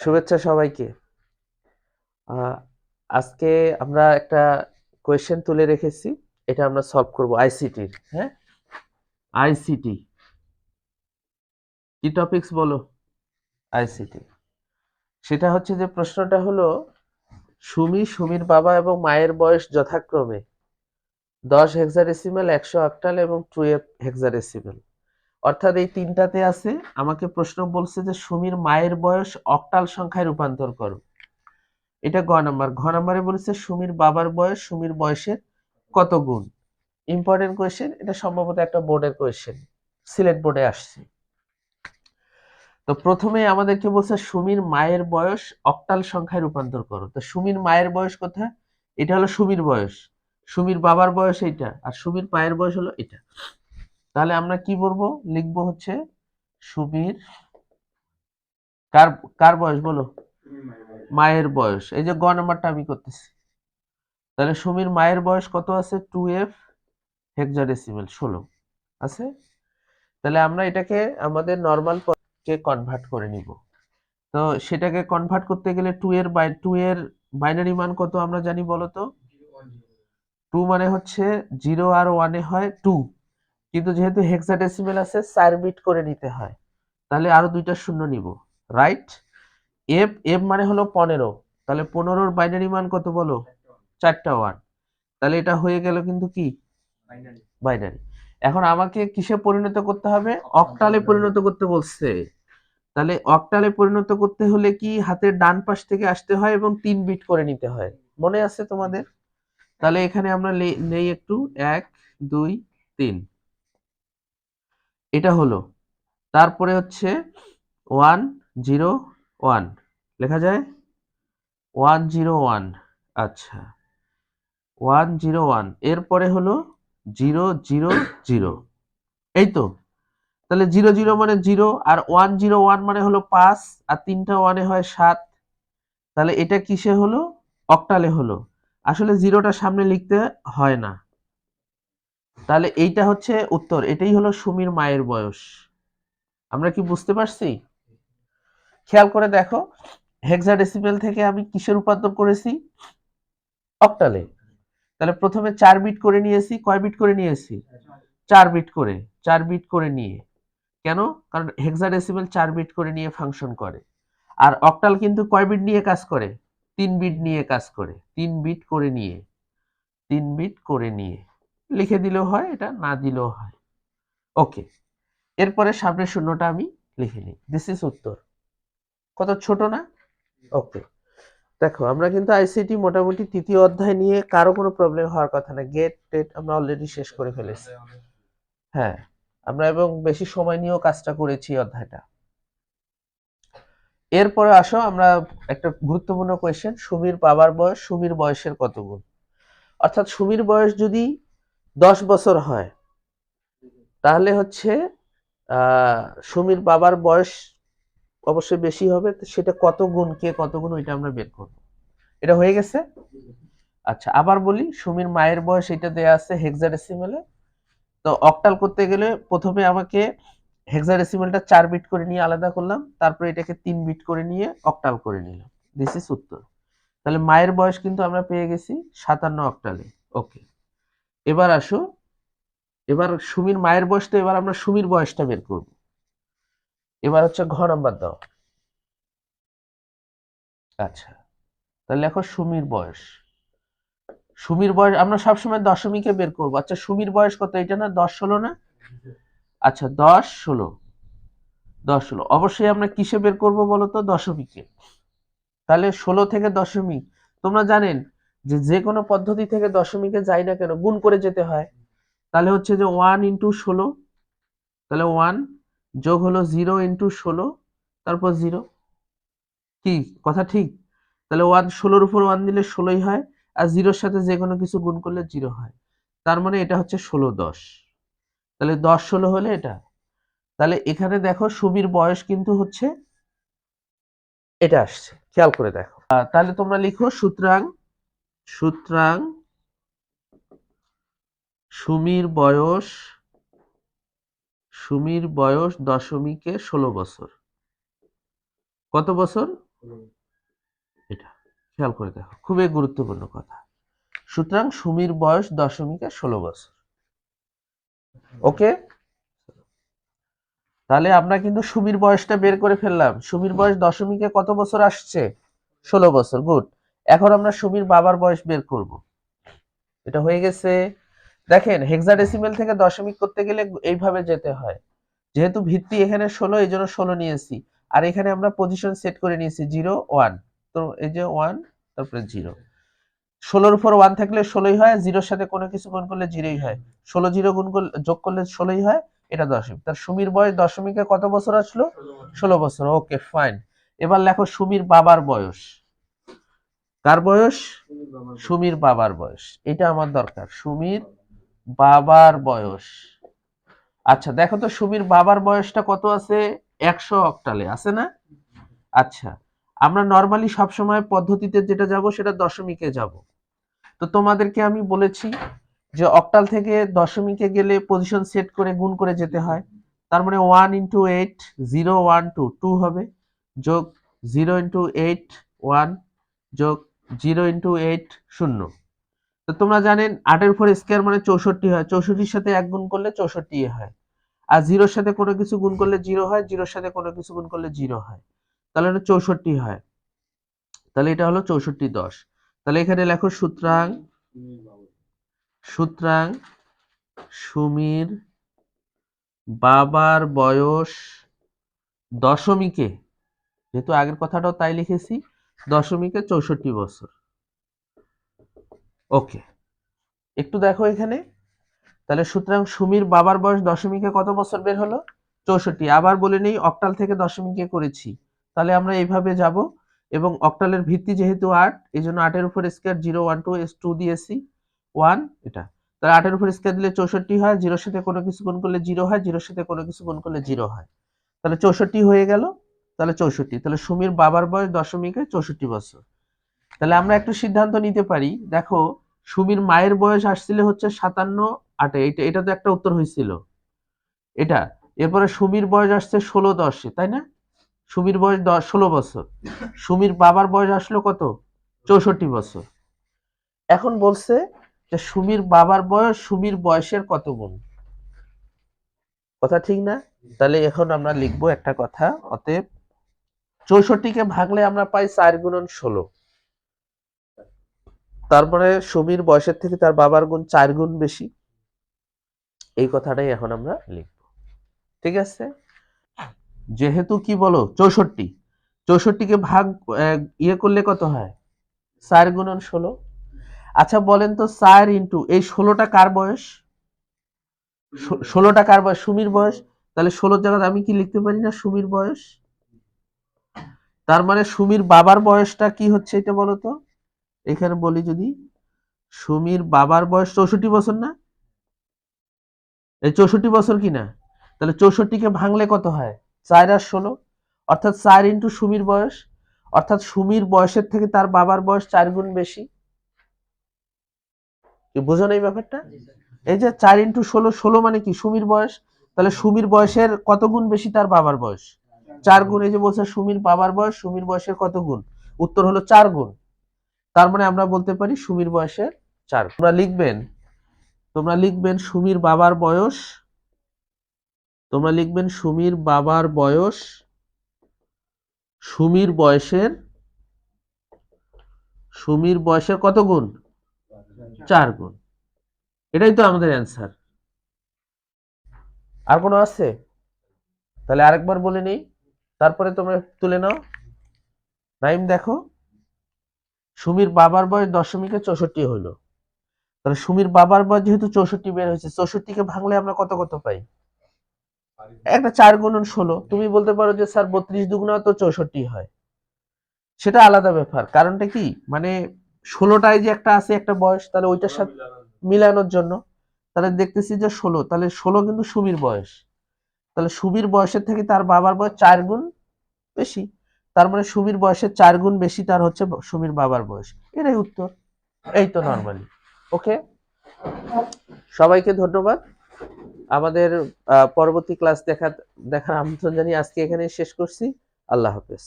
শুভেচ্ছা সবাইকে। আজকে আমরা একটা কোয়েশ্চেন তুলে রেখেছি। এটা আমরা সলভ করব আইসিটির হ্যাঁ? আইসিটি কি টপিকস বলো? আইসিটি সেটা হচ্ছে যে প্রশ্নটা হলো, সুমি, সুমির বাবা এবং মায়ের বয়স যথাক্রমে দশ হেক্সাডেসিমেল একশো অক্টাল এবং টুয়েলভ হেক্সাডেসিমেল অর্থাৎ এই তিনটাতে আছে, আমাকে প্রশ্ন বলছে যে সুমির মায়ের বয়স অক্টাল সংখ্যায় রূপান্তর করো। এটা গ নাম্বার। ঘ নাম্বারে বলেছে সুমির বাবার বয়স, সুমির বয়সের কত গুণ? ইম্পর্টেন্ট কোয়েশ্চেন এটা সম্ভবত একটা বোর্ডের কোয়েশ্চেন সিলেট বোর্ডে আসছে। তো প্রথমে আমাদেরকে বলছে সুমির মায়ের বয়স অক্টাল সংখ্যায় রূপান্তর করো। তো সুমির মায়ের বয়স কোথায়? এটা হলো সুমির বয়স। সুমির বাবার বয়স এইটা, আর সুমির মায়ের বয়স হলো এটা। তাহলে আমরা কি বলব? লিখব হচ্ছে সুমির কার কার বয়স বলো? মায়ের বয়স। এই যে গ নাম্বারটা আমি করতেছি। তাহলে সুমির মায়ের বয়স কত আছে? টু এফ হেক্সাডেসিমেল, ষোলো। আছে? তাহলে আমরা এটাকে আমাদের নর্মাল কে কনভার্ট করে নিব। তো সেটাকে কনভার্ট করতে গেলে টু এর বাই টু এর বাইনারি মান কত আমরা জানি বলো তো? টু মানে হচ্ছে জিরো আর ওয়ানে হয় টু কিন্তু যেহেতু হেক্সাডেসিমেল আছে চার বিট করে নিতে হয়। তাহলে আরও দুইটা শূন্য নিব রাইট এফ এফ মানে হলো পনেরো। তাহলে পনেরোর বাইনারি মান কত বলো? চারটা ওয়ান। তাহলে এটা হয়ে গেল কিন্তু কি? বাইনারি এখন আমাকে কিসে পরিণত করতে হবে? অক্টালে পরিণত। করতে বলছে। তাহলে অক্টালে পরিণত করতে হলে কি হাতের ডান পাশ থেকে আসতে হয় এবং তিন বিট করে নিতে হয়? মনে আছে তোমাদের? তাহলে এখানে আমরা নেই একটু। এক দুই তিন। এটা হলো। তারপরে হচ্ছে ওয়ান জিরো ওয়ান, লেখা যায়? ওয়ান জিরো ওয়ান আচ্ছা। ওয়ান জিরো ওয়ান, এরপরে হলো জিরো জিরো জিরো। এই তো। তাহলে জিরো জিরো মানে জিরো আর ওয়ান জিরো ওয়ান মানে হলো পাঁচ আর তিনটা ওয়ানে হয় সাত। তাহলে এটা কিসে হলো? অক্টালে হলো। আসলে জিরোটা সামনে লিখতে হয় না। তাহলে এইটা হচ্ছে উত্তর, এটাই হলো সুমির মায়ের বয়স। আমরা কি বুঝতে পারছি? খেয়াল করে দেখো হেক্সাডেসিমেল থেকে আমি কিসের রূপান্তর করেছি? অক্টালে তাহলে প্রথমে চার বিট করে নিয়েছি, কয় বিট করে নিয়েছি? চার বিট করে, চার বিট করে নিয়ে। কেন? কারণ হেক্সাডেসিমেল চার বিট করে নিয়ে ফাংশন করে। আর অক্টাল কিন্তু কয় বিট নিয়ে কাজ করে? তিন বিট নিয়ে কাজ করে। তিন বিট করে নিয়ে। তিন বিট করে নিয়ে। লিখে দিলেও হয়, এটা না দিলেও হয়। ওকে এরপরে সামনের শূন্যটা আমি লিখে নিই। দিস ইজ উত্তর। কত ছোট না? ওকে, দেখো, আমরা কিন্তু আইসিটি মোটামুটি তৃতীয় অধ্যায় নিয়ে কারও কোনো প্রবলেম হওয়ার কথা না। গেট টেট আমরা অলরেডি শেষ করে ফেলেছি। হ্যাঁ আমরা এবং বেশি সময় নিয়েও কাজটা করেছি অধ্যায়টা। এরপরে আসো, আমরা একটা গুরুত্বপূর্ণ কোয়েশ্চেন সুমির বাবার বয়স, সুমির বয়সের কত গুণ? অর্থাৎ সুমির বয়স যদি দশ বছর হয়। তাহলে হচ্ছে সুমির বাবার বয়স অবশ্যই বেশি হবে সেটা কত গুণ, কে কত গুণ, ওইটা আমরা বের করব। এটা হয়ে গেছে? আচ্ছা আবার বলি, সুমির মায়ের বয়স এটা দেয়া আছে হেক্সাডেসিমেলে তো অক্টাল করতে গেলে প্রথমে আমাকে হেক্সাডেসিমেলটা চার বিট করে নিয়ে আলাদা করলাম, তারপরে এটাকে তিন বিট করে নিয়ে অক্টাল করে নিলাম। দিস ইজ উত্তর। তাহলে মায়ের বয়স কিন্তু আমরা পেয়ে গেছি সাতান্ন অক্টালে ওকে এবার আসো। এবার সুমির মায়ের বয়স তো, এবার আমরা সুমির বয়সটা বের করব। এবার হচ্ছে ঘ নাম্বার দাও। আচ্ছা তাহলে লেখো সুমির বয়স। সুমির বয়স, আমরা সবসময় দশমিকে বের করব। আচ্ছা সুমির বয়স কত? এটা না দশ ষোলো না? আচ্ছা দশ ষোলো। দশ ষোলো। অবশ্যই আমরা কিসে বের করব বলো তো? দশমিকে। তাহলে ষোলো থেকে দশমিক তোমরা জানেন যে যে কোনো পদ্ধতি থেকে দশমিকে যাই না কেন, গুণ করে যেতে হয়। তাহলে হচ্ছে যে ওয়ান ইন্টু ষোলো, তাহলে ওয়ান যোগ হলো জিরো ইন্টু ষোলো, তারপর জিরো কি? কথা ঠিক? তাহলে ওয়ান ষোলোর উপর ওয়ান দিলে ষোলোই হয়, আর জিরোর সাথে যে কোনো কিছু গুণ করলে জিরো হয়। তার মানে এটা হচ্ছে ষোলো দশ। তাহলে দশ ষোলো হলে এটা। তাহলে এখানে দেখো সুমির বয়স কিন্তু হচ্ছে, এটা আসছে। খেয়াল করে দেখো। তাহলে তোমরা লিখো, সুতরাং সুতরাং সুমির বয়স সুমির বয়স দশমিকে ষোলো বছর। কত বছর? এটা খেয়াল করে দেখো, খুবই গুরুত্বপূর্ণ কথা। সুতরাং সুমির বয়স দশমিকে ষোলো বছর। ওকে? তাহলে আমরা কিন্তু সুমির বয়সটা বের করে ফেললাম। সুমির বয়স দশমিকে কত বছর আসছে? ষোলো বছর, গুড। এখন আমরা সুমির বাবার বয়স বের করব। এটা হয়ে গেছে, দেখেন হেক্সাডেসিমেল থেকে দশমিক করতে গেলে এইভাবে যেতে হয়। যেহেতু ভিত্তি এখানে ষোলো, এই জন্য ষোলো নিয়েছি। আর এখানে আমরা পজিশন সেট করে নিয়েছি জিরো ওয়ান তো এই যে ওয়ান তারপরে জিরো। ষোলোর উপর ওয়ান থাকলে ষোলোই হয়, জিরোর সাথে কোনো কিছু গুণ করলে জিরোই হয়। ষোলো জিরো গুণ করলে, যোগ করলে ষোলোই হয়, এটা দশমিক। তার সুমির বয়স দশমিকে কত বছর আসলো? ষোলো বছর ওকে ফাইন এবার লেখো সুমির বাবার বয়স। কার বয়স? সুমির বাবার বয়স। এটা আমার দরকার। সুমির বাবার বয়স। আচ্ছা দেখো তো সুমির বাবার বয়সটা কত আছে? একশো অক্টালে আছে না? আচ্ছা আমরা নর্মালি সবসময় পদ্ধতিতে যেটা যাব সেটা দশমিকে যাব। তো তোমাদেরকে আমি বলেছি যে অক্টাল থেকে দশমিকে গেলে পজিশন সেট করে গুণ করে যেতে হয়। তার মানে one into eight zero one two two হবে। যোগ জিরো ইন্টু এইট ওয়ান যোগ জিরো ইন্টু এইট শূন্য। তো তোমরা জানেন আটের উপর স্কোয়ার মানে চৌষট্টি হয়, চৌষট্টির সাথে এক গুণ করলে চৌষট্টি হয়। আর জিরোর সাথে কোনো কিছু গুণ করলে জিরো হয়, জিরোর সাথে কোনো কিছু গুণ করলে জিরো হয়। তাহলে এটা চৌষট্টি হয়। তাহলে এটা হলো চৌষট্টি দশ। তাহলে এখানে লেখো সুতরাং সুতরাং সুমির বাবার বয়স দশমিকে। যেহেতু আগের কথাটাও তাই লিখেছি। দশমিকে চৌষট্টি বছর। ওকে, একটু দেখো এখানে। তাহলে সুতরাং সুমির বাবার বয়স দশমিকে কত বছর বের হলো? চৌষট্টি। আবার বলে নেই, অক্টাল থেকে দশমিকে করেছি। তাহলে আমরা এইভাবে যাব। এবং অক্টালের ভিত্তি যেহেতু আট এই জন্য আটের উপর square zero one two S two দিয়েছি ওয়ান এটা। তাহলে আটের উপর স্কোয়ার দিলে চৌষট্টি হয় জিরোর সাথে কোনো কিছু গুণ করলে জিরো হয় জিরোর সাথে কোনো কিছু গুণ করলে জিরো হয়। তাহলে চৌষট্টি হয়ে গেল। তাহলে চৌষট্টি। তাহলে সুমির বাবার বয়স দশমিকে চৌষট্টি বছর। তাহলে আমরা একটু সিদ্ধান্ত নিতে পারি। দেখো, সুমির মায়ের বয়স আসছিল হচ্ছে সাতান্ন আটে। এটা এটা তো একটা উত্তর হয়েছিল। এটা, এরপরে সুমির বয়স আসছে ষোলো দশে, তাই না? সুমির বয়স দশ ষোলো বছর। সুমির বাবার বয়স আসলো কত? চৌষট্টি বছর। এখন বলছে যে সুমির বাবার বয়স সুমির বয়সের কত গুণ? কথা ঠিক না? তাহলে এখন আমরা লিখব একটা কথা, অতএব চৌষট্টিকে ভাগলে আমরা পাই চার গুণন ষোলো। তারপরে সুমির বয়সের থেকে তার বাবার গুণ চার গুণ বেশি। এই কথাটাই এখন আমরা লিখব। ঠিক আছে? যেহেতু কি বলো? চৌষট্টি। চৌষট্টিকে ভাগ ইয়ে করলে কত হয়? চার গুণন ষোলো। আচ্ছা বলেন তো চার ইন্টু, এই ষোলোটা কার বয়স? ষোলোটা কার বয়স? সুমির বয়স। তাহলে ষোলোর জায়গায় আমি কি লিখতে পারি না সুমির বয়স? তার মানে সুমির বাবার বয়সটা কি হচ্ছে এটা বলো তো এখানে বলি যদি সুমির বাবার বয়স চৌষট্টি বছর না? এই চৌষট্টি বছর কি না? তাহলে চৌষট্টিকে ভাঙলে কত হয়? চার আর ষোলো। অর্থাৎ চার ইন্টু সুমির বয়স। অর্থাৎ সুমির বয়সের থেকে তার বাবার বয়স চার গুণ বেশি। বুঝো না এই ব্যাপারটা? এই যে চার ইন্টু ষোলো ষোলো মানে কি? সুমির বয়স। তাহলে সুমির বয়সের কত গুণ বেশি তার বাবার বয়স? চার গুণ, এই যে বলছে সুমির বাবার বয়স, সুমির বয়সের কত গুণ? উত্তর হলো চার গুণ। তার মানে আমরা বলতে পারি সুমির বয়সের চার তোমরা লিখবেন তোমরা লিখবেন সুমির বাবার বয়স, তোমরা লিখবেন সুমির বাবার বয়স, সুমির বয়সের সুমির বয়সের কত গুণ? চার গুণ। এটাই তো আমাদের অ্যান্সার আর কোনো আছে? তাহলে আরেকবার বলে নেই। তারপরে তোমরা তুলে নাও। নাইম দেখো। সুমির বাবার বয়স দশমিকে চৌষট্টি হলো তাহলে সুমির বাবার বয়স যেহেতু চৌষট্টি বের হয়েছে চৌষট্টিকে ভাঙলে আমরা কত কত পাই? একটা চার গুণন ষোলো। তুমি বলতে পারো যে স্যার বত্রিশ দুগুণা তো চৌষট্টি হয়। সেটা আলাদা ব্যাপার। কারণটা কি? মানে ষোলোটায় যে একটা আছে একটা বয়স তাহলে ওইটার সাথে মিলানোর জন্য। তাহলে দেখতেছি যে ষোলো। তাহলে ষোলো কিন্তু সুমির বয়স। তাহলে সুবীর বয়সের থেকে তার বাবার বয়স চার গুণ বেশি। তার মানে সুমির বয়সের চার গুণ বেশি তার হচ্ছে সুমির বাবার বয়স। এটাই উত্তর। এই তো নর্মালি ওকে সবাইকে ধন্যবাদ। আমাদের পরবর্তী ক্লাস দেখা দেখার আমন্ত্রণ জানিয়ে আজকে এখানে শেষ করছি। আল্লাহ হাফেজ।